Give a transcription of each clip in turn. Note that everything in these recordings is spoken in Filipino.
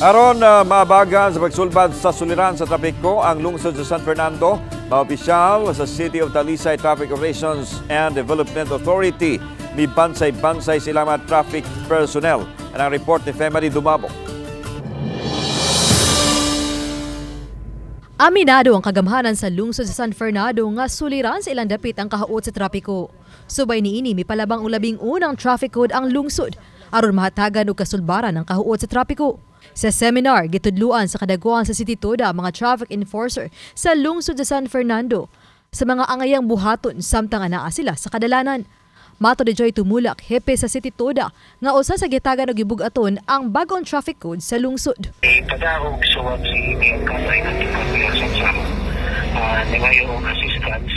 Aron na maabagan sa pagsulbad sa suliran sa trapiko ang lungsod sa San Fernando, mga opisyal sa City of Talisay Traffic Operations and Development Authority ni bansay-bansay sila mga traffic personnel. Ang report ni Femari Dumabo. Aminado ang kagamhanan sa lungsod sa San Fernando nga suliran sa ilang dapit ang kahaot sa trapiko. Subay niini mi palabang ang labing unang traffic code ang lungsod aron mahatagan og kasulbaran ng kahuot sa trapiko. Sa seminar gitudluan sa kadaguan sa City Toda ang mga traffic enforcer sa lungsod sa San Fernando sa mga angayang buhaton samtang anaa sila sa kadalanan. Mato de Joy Tumulak, hepe sa City Toda, nga usa sa gitagan og gibugaton ang bagong traffic code sa lungsod. Padahong suwag si Kamay ng Pagkasan sa uh, nangayong assistance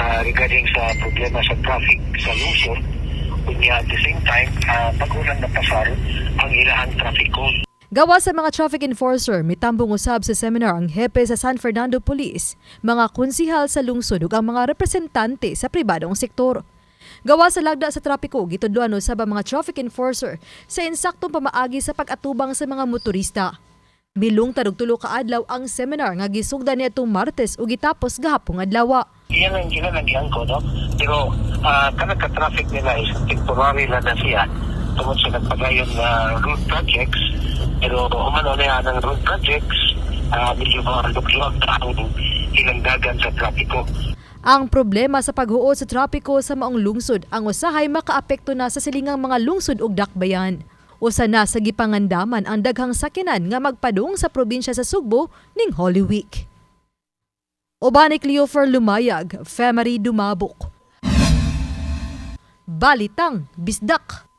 ah, regarding sa problema sa traffic sa Luzon. Kunya at the same time, uh, pag-unang napasar ang ilahang traffic code. Gawa sa mga traffic enforcer, mitambong usab sa seminar ang hepe sa San Fernando Police, mga konsihal sa lungsod ug ang mga representante sa pribadong sektor. Gawa sa lagda sa trapiko, gitudluan usab ang mga traffic enforcer sa insaktong pamaagi sa pag-atubang sa mga motorista. Milong tarog tulo ka adlaw ang seminar nga gisugdan niadtong Martes ug gitapos gahapong adlaw. Iyan ang ginalagyan ko, no? Pero uh, kanang ka-traffic nila is temporary lang na siya tungkol sa nagpagayon na road projects. Pero umano na yan ang road projects, uh, medyo mga luklog na ang sa trapiko. Ang problema sa paghuot sa trapiko sa maong lungsod ang usahay makaapekto na sa silingang mga lungsod ug dakbayan. Usa na sa gipangandaman ang daghang sakinan nga magpadung sa probinsya sa Sugbo ning Holy Week. Obanik Leofer Lumayag, Femery Dumabok. Balitang Bisdak.